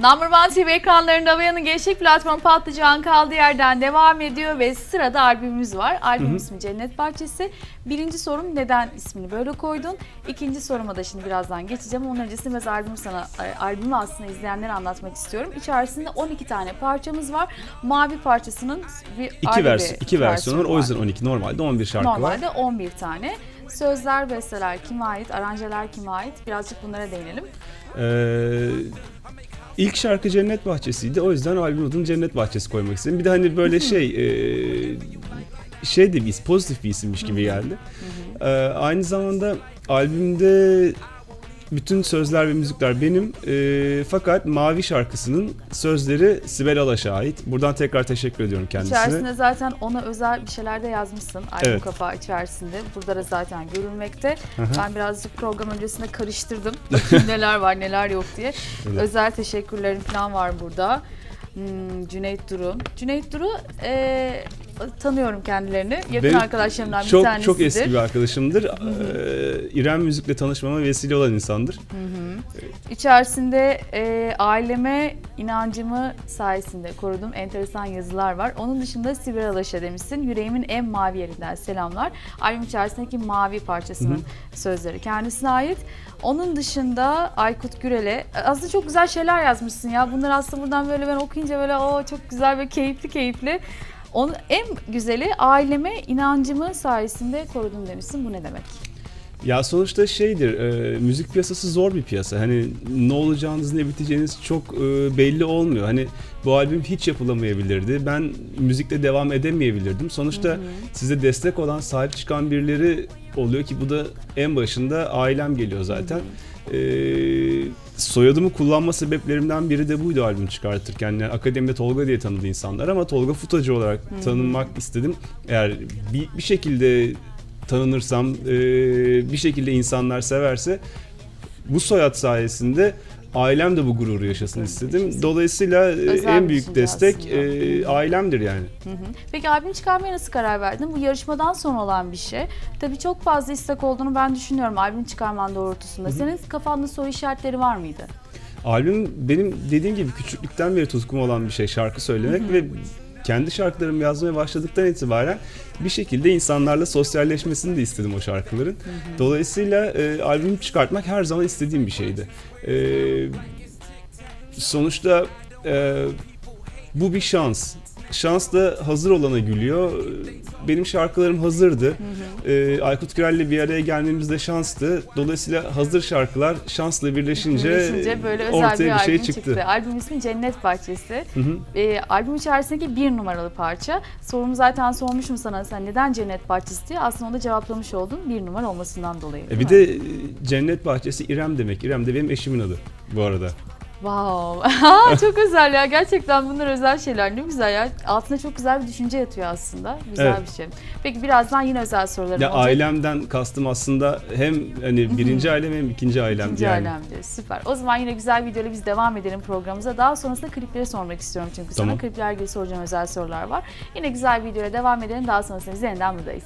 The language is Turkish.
Number One TV ekranlarında Bayan'ın Gençlik Platformu Patlıcan kaldığı yerden devam ediyor ve sırada albümümüz var. Albüm ismi Cennet Bahçesi. Birinci sorum neden ismini böyle koydun? İkinci soruma da şimdi birazdan geçeceğim. Onun öncesinde biraz albümü sana, e, albümü aslında izleyenlere anlatmak istiyorum. İçerisinde 12 tane parçamız var. Mavi parçasının bir İki, vers bir iki versiyon var. O yüzden 12. Normalde 11 şarkı var. Normalde 11 tane. Sözler, besteler kime ait, aranjeler kime ait? Birazcık bunlara değinelim. Ee, ilk şarkı Cennet Bahçesi'ydi. O yüzden albüm adını Cennet Bahçesi koymak istedim. Bir de hani böyle şey e, şey de bir pozitif bir isimmiş gibi geldi. Ee, aynı zamanda albümde bütün sözler ve müzikler benim. Ee, fakat Mavi şarkısının sözleri Sibel Alaş'a ait. Buradan tekrar teşekkür ediyorum kendisine. İçerisinde zaten ona özel bir şeyler de yazmışsın. Albüm Evet. kapağı içerisinde. Burada da zaten görülmekte. Hı. Ben birazcık program öncesinde karıştırdım. Neler var neler yok diye. Öyle. Özel teşekkürlerim falan var burada. Hmm, Cüneyt Duru. Cüneyt Duru e, tanıyorum kendilerini. Yakın Benim arkadaşlarımdan bir çok, tanesidir. Çok eski bir arkadaşımdır. Ee, İrem Müzik'le tanışmama vesile olan insandır. İçerisinde e, aileme inancımı sayesinde korudum. Enteresan yazılar var. Onun dışında Sibel Alaş'a demişsin. Yüreğimin en mavi yerinden selamlar. Albüm içerisindeki mavi parçasının sözleri kendisine ait. Onun dışında Aykut Gürel'e aslında çok güzel şeyler yazmışsın ya. Bunlar aslında buradan böyle ben okuyunca böyle o çok güzel ve keyifli keyifli. Onun en güzeli aileme inancımı sayesinde korudum demişsin. Bu ne demek? Ya sonuçta şeydir, e, müzik piyasası zor bir piyasa. Hani ne olacağınız ne biteceğiniz çok e, belli olmuyor. Hani bu albüm hiç yapılamayabilirdi. Ben müzikle devam edemeyebilirdim. Sonuçta size destek olan, sahip çıkan birileri oluyor ki bu da en başında ailem geliyor zaten. E, soyadımı kullanma sebeplerimden biri de buydu albüm çıkartırken. Yani akademide Tolga diye tanıdı insanlar ama Tolga Futacı olarak tanınmak istedim. Eğer bir, bir şekilde tanınırsam, e, bir şekilde insanlar severse bu soyad sayesinde ailem de bu gururu yaşasın istedim. Dolayısıyla e, Özel en büyük destek e, ailemdir yani. Hı hı. Peki albüm çıkarmaya nasıl karar verdin? Bu yarışmadan sonra olan bir şey. Tabii çok fazla istek olduğunu ben düşünüyorum albüm çıkarman doğrultusunda. Senin kafanda soru işaretleri var mıydı? Albüm benim dediğim gibi küçüklükten beri tutkum olan bir şey şarkı söylemek ve kendi şarkılarımı yazmaya başladıktan itibaren bir şekilde insanlarla sosyalleşmesini de istedim o şarkıların. Dolayısıyla e, albüm çıkartmak her zaman istediğim bir şeydi. E, sonuçta e, bu bir şans. Şans da hazır olana gülüyor. Benim şarkılarım hazırdı. E, Aykut Gürel'le bir araya gelmemiz de şanstı. Dolayısıyla hazır şarkılar şansla birleşince, Birleşince böyle özel ortaya bir, bir, şey çıktı. çıktı. Albüm ismi Cennet Bahçesi. Hı hı. Ee, albüm içerisindeki bir numaralı parça. Sorumu zaten sormuşum sana sen neden Cennet Bahçesi diye. Aslında onu da cevaplamış oldun. Bir numara olmasından dolayı. E bir mi? de e, Cennet Bahçesi İrem demek. İrem de benim eşimin adı bu arada. Wow. Çok özel ya. Gerçekten bunlar özel şeyler. Ne güzel ya. Altında çok güzel bir düşünce yatıyor aslında. Güzel Evet. bir şey. Peki birazdan yine özel sorularım Ya olacak. ailemden kastım aslında hem hani birinci ailem hem ikinci ailem İkinci yani. alemde. Süper. O zaman yine güzel videoyla biz devam edelim programımıza. Daha sonrasında klipleri sormak istiyorum çünkü Tamam. sana klipler ilgili soracağım özel sorular var. Yine güzel videoyla devam edelim. Daha sonrasında biz yeniden buradayız.